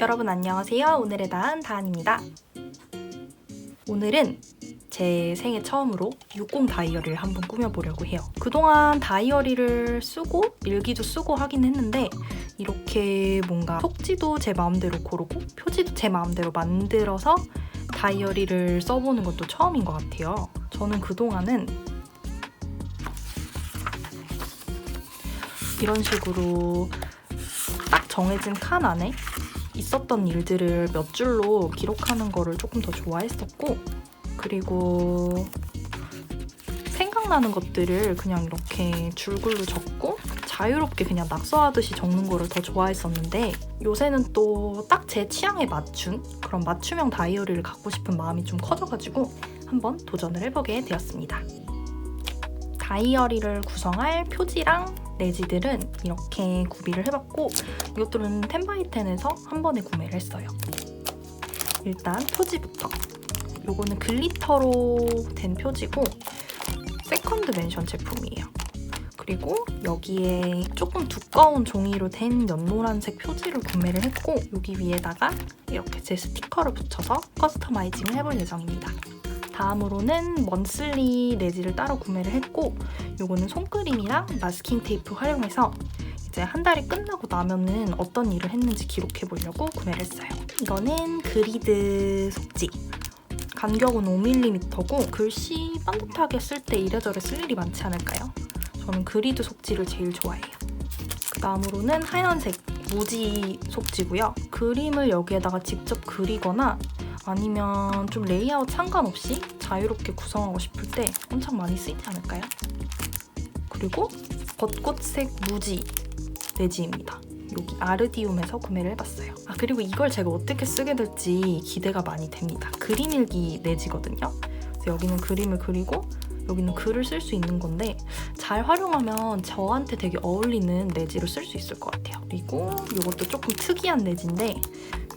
여러분 안녕하세요. 오늘의 다은 다은입니다. 오늘은 제 생애 처음으로 60 다이어리를 한번 꾸며보려고 해요. 그동안 다이어리를 쓰고 일기도 쓰고 하긴 했는데 이렇게 뭔가 속지도 제 마음대로 고르고 표지도 제 마음대로 만들어서 다이어리를 써보는 것도 처음인 것 같아요. 저는 그동안은 이런 식으로 딱 정해진 칸 안에 있었던 일들을 몇 줄로 기록하는 거를 조금 더 좋아했었고 그리고 생각나는 것들을 그냥 이렇게 줄글로 적고 자유롭게 그냥 낙서하듯이 적는 거를 더 좋아했었는데 요새는 또 딱 제 취향에 맞춘 그런 맞춤형 다이어리를 갖고 싶은 마음이 좀 커져가지고 한번 도전을 해보게 되었습니다. 다이어리를 구성할 표지랑 내지들은 이렇게 구비를 해봤고 이것들은 텐바이텐에서 한 번에 구매를 했어요. 일단 표지부터 요거는 글리터로 된 표지고 세컨드 맨션 제품이에요. 그리고 여기에 조금 두꺼운 종이로 된 연노란색 표지를 구매를 했고 여기 위에다가 이렇게 제 스티커를 붙여서 커스터마이징을 해볼 예정입니다. 다음으로는 먼슬리 내지를 따로 구매를 했고 요거는 손그림이랑 마스킹 테이프 활용해서 이제 한 달이 끝나고 나면은 어떤 일을 했는지 기록해 보려고 구매를 했어요. 이거는 그리드 속지. 간격은 5mm고 글씨 반듯하게 쓸 때 이래저래 쓸 일이 많지 않을까요? 저는 그리드 속지를 제일 좋아해요. 그 다음으로는 하얀색 무지 속지고요. 그림을 여기에다가 직접 그리거나 아니면 좀 레이아웃 상관없이 자유롭게 구성하고 싶을 때 엄청 많이 쓰이지 않을까요? 그리고 벚꽃색 무지 내지입니다. 여기 아르디움에서 구매를 해봤어요. 아 그리고 이걸 제가 어떻게 쓰게 될지 기대가 많이 됩니다. 그림 일기 내지거든요. 여기는 그림을 그리고 여기는 글을 쓸 수 있는 건데 잘 활용하면 저한테 되게 어울리는 내지로 쓸수 있을 것 같아요. 그리고 이것도 조금 특이한 내지인데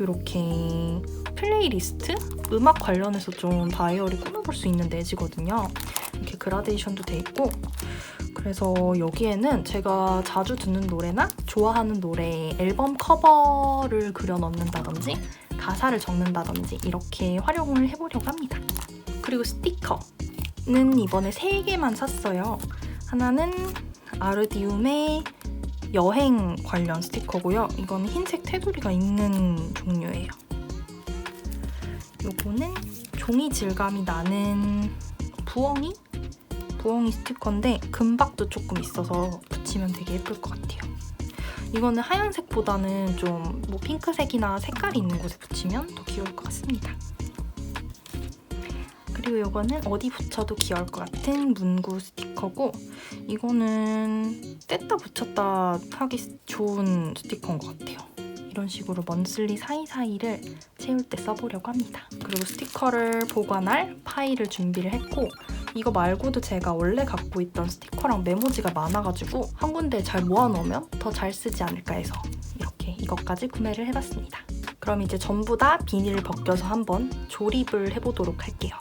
이렇게 플레이리스트? 음악 관련해서 좀 다이어리 꾸며볼 수 있는 내지거든요. 이렇게 그라데이션도 돼 있고 그래서 여기에는 제가 자주 듣는 노래나 좋아하는 노래 앨범 커버를 그려 넣는다든지 가사를 적는다든지 이렇게 활용을 해보려고 합니다. 그리고 스티커는 이번에 3개만 샀어요. 하나는 아르디움의 여행 관련 스티커고요. 이건 흰색 테두리가 있는 종류예요. 요거는 종이 질감이 나는 부엉이? 부엉이 스티커인데 금박도 조금 있어서 붙이면 되게 예쁠 것 같아요. 이거는 하얀색보다는 좀 뭐 핑크색이나 색깔이 있는 곳에 붙이면 더 귀여울 것 같습니다. 그리고 이거는 어디 붙여도 귀여울 것 같은 문구 스티커 고 이거는 뗐다 붙였다 하기 좋은 스티커인 것 같아요. 이런 식으로 먼슬리 사이사이를 채울 때 써보려고 합니다. 그리고 스티커를 보관할 파일을 준비를 했고 이거 말고도 제가 원래 갖고 있던 스티커랑 메모지가 많아가지고 한 군데에 잘 모아놓으면 더 잘 쓰지 않을까 해서 이렇게 이것까지 구매를 해봤습니다. 그럼 이제 전부 다 비닐을 벗겨서 한번 조립을 해보도록 할게요.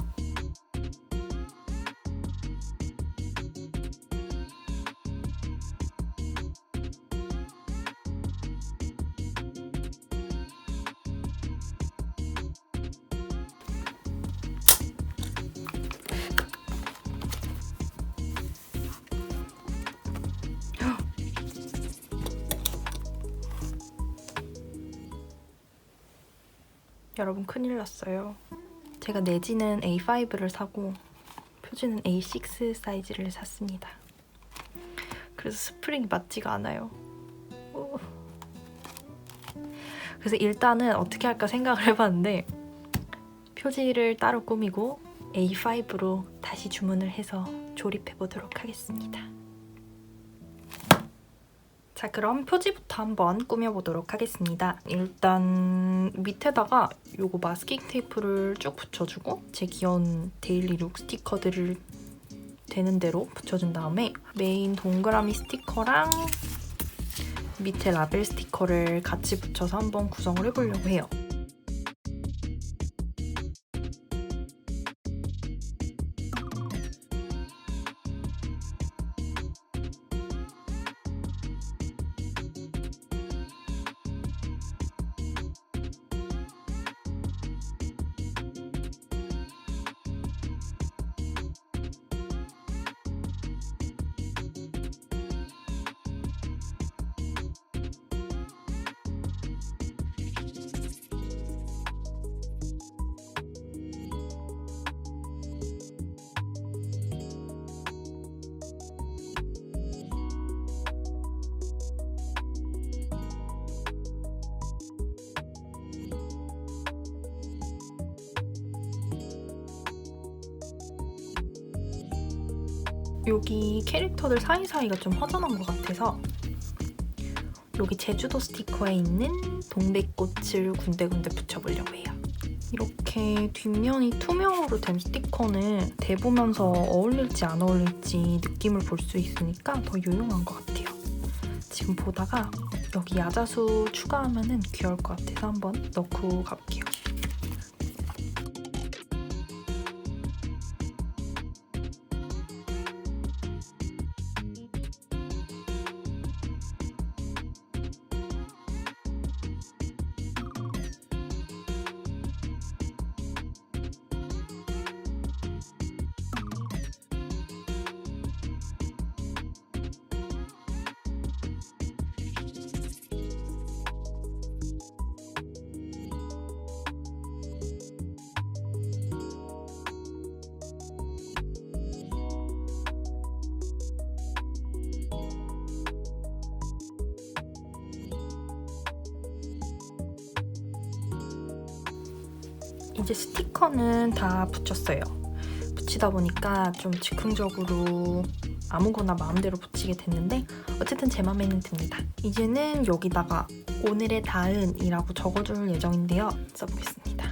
여러분 큰일 났어요. 제가 내지는 A5를 사고 표지는 A6 사이즈를 샀습니다. 그래서 스프링이 맞지가 않아요. 오. 그래서 일단은 어떻게 할까 생각을 해봤는데 표지를 따로 꾸미고 A5로 다시 주문을 해서 조립해 보도록 하겠습니다. 자 그럼 표지부터 한번 꾸며보도록 하겠습니다. 일단 밑에다가 요거 마스킹 테이프를 쭉 붙여주고 제 귀여운 데일리 룩 스티커들을 되는 대로 붙여준 다음에 메인 동그라미 스티커랑 밑에 라벨 스티커를 같이 붙여서 한번 구성을 해보려고 해요. 여기 캐릭터들 사이사이가 좀 허전한 것 같아서 여기 제주도 스티커에 있는 동백꽃을 군데군데 붙여보려고 해요. 이렇게 뒷면이 투명으로 된 스티커는 대보면서 어울릴지 안 어울릴지 느낌을 볼 수 있으니까 더 유용한 것 같아요. 지금 보다가 여기 야자수 추가하면 귀여울 것 같아서 한번 넣고 가볼게요. 이제 스티커는 다 붙였어요. 붙이다 보니까 좀 즉흥적으로 아무거나 마음대로 붙이게 됐는데 어쨌든 제 맘에는 듭니다. 이제는 여기다가 오늘의 다은이라고 적어줄 예정인데요. 써보겠습니다.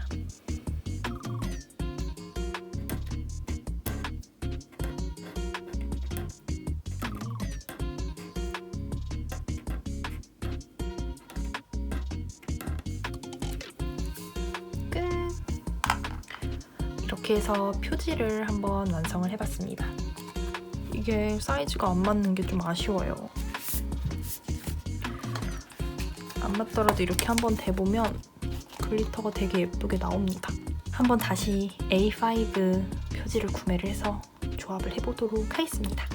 이렇게 해서 표지를 한번 완성을 해봤습니다. 이게 사이즈가 안 맞는 게 좀 아쉬워요. 안 맞더라도 이렇게 한번 대보면 글리터가 되게 예쁘게 나옵니다. 한번 다시 A5 표지를 구매를 해서 조합을 해보도록 하겠습니다.